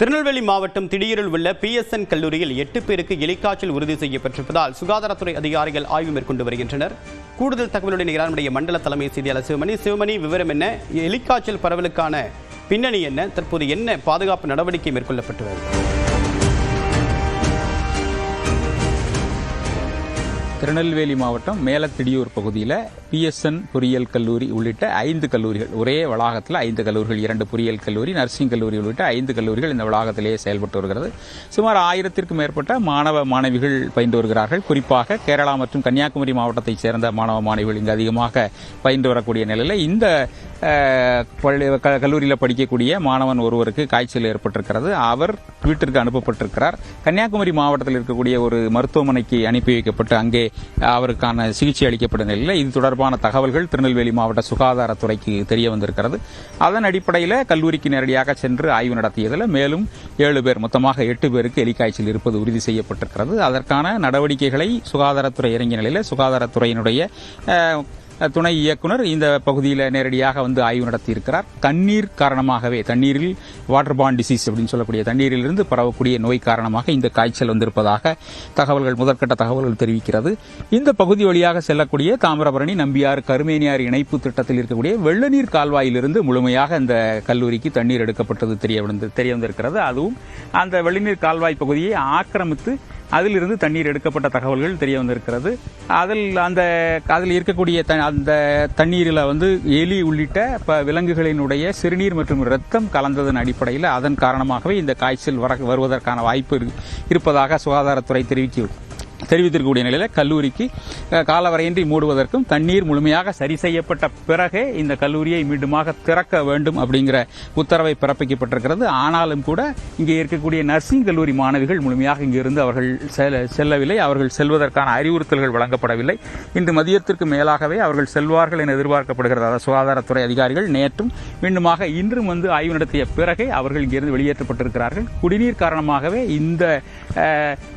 திருநெல்வேலி மாவட்டம் திடீரில் உள்ள பிஎஸ்என் கல்லூரியில் எட்டு பேருக்கு எலிக்காய்ச்சல் உறுதி செய்யப்பட்டிருப்பதால் சுகாதாரத்துறை அதிகாரிகள் ஆய்வு மேற்கொண்டு வருகின்றனர். கூடுதல் தகவலுடன் இணைகிறார் மண்டல தலைமை செய்தியாளர் சிவமணி. சிவமணி விவரம் என்ன? எலிக்காய்ச்சல் பரவலுக்கான பின்னணி என்ன? தற்போது என்ன பாதுகாப்பு நடவடிக்கை மேற்கொள்ளப்பட்டு வருகிறது? திருநெல்வேலி மாவட்டம் மேலத்திடியூர் பகுதியில் பிஎஸ்என் பொறியியல் கல்லூரி உள்ளிட்ட ஐந்து கல்லூரிகள் ஒரே வளாகத்தில் ஐந்து கல்லூரிகள் இரண்டு பொறியியல் கல்லூரி நர்சிங் கல்லூரி உள்ளிட்ட ஐந்து கல்லூரிகள் இந்த வளாகத்திலேயே செயல்பட்டு வருகிறது. சுமார் ஆயிரத்திற்கும் மேற்பட்ட மாணவ மாணவிகள் பயின்று வருகிறார்கள். குறிப்பாக கேரளா மற்றும் கன்னியாகுமரி மாவட்டத்தைச் சேர்ந்த மாணவ மாணவிகள் இங்கு அதிகமாக பயின்று வரக்கூடிய நிலையில் இந்த பள்ளி க- கல்லூரியில் படிக்கக்கூடிய மாணவன் ஒருவருக்கு காய்ச்சல் ஏற்பட்டிருக்கிறது. அவர் வீட்டிற்கு அனுப்பப்பட்டிருக்கிறார். கன்னியாகுமரி மாவட்டத்தில் இருக்கக்கூடிய ஒரு மருத்துவமனைக்கு அனுப்பி வைக்கப்பட்டு அங்கே அவருக்கான சிகிச்சை அளிக்கப்பட நிலையில் இது தொடர்பான தகவல்கள் திருநெல்வேலி மாவட்ட சுகாதாரத்துறைக்கு தெரிய வந்திருக்கிறது. அதன் அடிப்படையில் கல்லூரிக்கு நேரடியாக சென்று ஆய்வு நடத்தியதில் மேலும் ஏழு பேர் மொத்தமாக எட்டு பேருக்கு எலிக்காய்ச்சல் இருப்பது உறுதி செய்யப்பட்டிருக்கிறது. அதற்கான நடவடிக்கைகளை சுகாதாரத்துறை இறங்கிய நிலையில் சுகாதாரத்துறையினுடைய துணை இயக்குனர் இந்த பகுதியில் நேரடியாக வந்து ஆய்வு நடத்தியிருக்கிறார். தண்ணீர் காரணமாகவே தண்ணீரில் வாட்டர் பாண்ட் டிசீஸ் அப்படின்னு சொல்லக்கூடிய தண்ணீரிலிருந்து பரவக்கூடிய நோய் காரணமாக இந்த காய்ச்சல் வந்திருப்பதாக தகவல்கள் முதற்கட்ட தகவல்கள் தெரிவிக்கிறது. இந்த பகுதி வழியாக செல்லக்கூடிய தாமிரபரணி நம்பியார் கருமேனியார் இணைப்பு திட்டத்தில் இருக்கக்கூடிய வெள்ளநீர் கால்வாயிலிருந்து முழுமையாக இந்த கல்லூரிக்கு தண்ணீர் எடுக்கப்பட்டது தெரிய வந்து தெரிய வந்திருக்கிறது. அதுவும் அந்த வெள்ளநீர் கால்வாய் பகுதியை ஆக்கிரமித்து அதிலிருந்து தண்ணீர் எடுக்கப்பட்ட தகவல்கள் தெரிய வந்திருக்கிறது. அதில் அந்த அதில் இருக்கக்கூடிய த- அந்த தண்ணீரில் வந்து எலி உள்ளிட்ட ப விலங்குகளினுடைய சிறுநீர் மற்றும் இரத்தம் கலந்ததன் அடிப்படையில் அதன் காரணமாகவே இந்த காய்ச்சல் வர வருவதற்கான வாய்ப்பு இரு- இருப்பதாக சுகாதாரத்துறை தெரிவிக்கிறது. தெரிவித்திருக்கக்கூடிய நிலையில் கல்லூரிக்கு காலவரையின்றி மூடுவதற்கும் தண்ணீர் முழுமையாக சரி செய்யப்பட்ட பிறகே இந்த கல்லூரியை மீண்டுமாக திறக்க வேண்டும் அப்படிங்கிற உத்தரவை பிறப்பிக்கப்பட்டிருக்கிறது. ஆனாலும் கூட இங்கே இருக்கக்கூடிய நர்சிங் கல்லூரி மாணவிகள் முழுமையாக இங்கிருந்து அவர்கள் செல்ல- செல்லவில்லை. அவர்கள் செல்வதற்கான அறிவுறுத்தல்கள் வழங்கப்படவில்லை. இன்று மதியத்திற்கு மேலாகவே அவர்கள் செல்வார்கள் என எதிர்பார்க்கப்படுகிறது. அதாவது சுகாதாரத்துறை அதிகாரிகள் நேற்றும் மீண்டுமாக இன்றும் வந்து ஆய்வு நடத்திய பிறகே அவர்கள் இங்கிருந்து வெளியேற்றப்பட்டிருக்கிறார்கள். குடிநீர் காரணமாகவே இந்த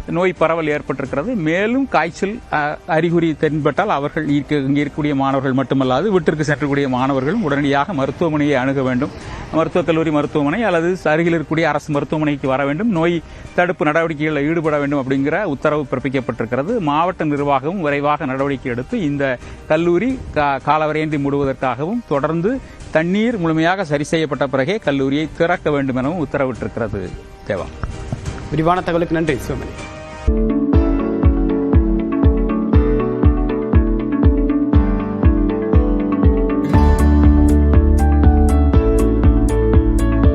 நோய் பரவல் ஏற்பட்டிருக்கிறது. மேலும் காய்ச்சல் அஹ், அறிகுறி தென்பட்டால் அவர்கள் இருக்க- இங்கே இருக்கக்கூடிய மாணவர்கள் மட்டுமல்லாது வீட்டிற்கு சென்றக்கூடிய மாணவர்களும் உடனடியாக மருத்துவமனையை அணுக வேண்டும். மருத்துவக் கல்லூரி மருத்துவமனை அல்லது அருகில் இருக்கக்கூடிய அரசு மருத்துவமனைக்கு வர வேண்டும். நோய் தடுப்பு நடவடிக்கைகளில் ஈடுபட வேண்டும் அப்படிங்கிற உத்தரவு பிறப்பிக்கப்பட்டிருக்கிறது. மாவட்ட நிர்வாகமும் விரைவாக நடவடிக்கை எடுத்து இந்த கல்லூரி கா- காலவரையின்றி மூடுவதற்காகவும் தொடர்ந்து தண்ணீர் முழுமையாக சரி செய்யப்பட்ட பிறகே கல்லூரியை திறக்க வேண்டும் எனவும் உத்தரவிட்டிருக்கிறது. தேவா. விரிவான தகவலுக்கு நன்றி சிவமணி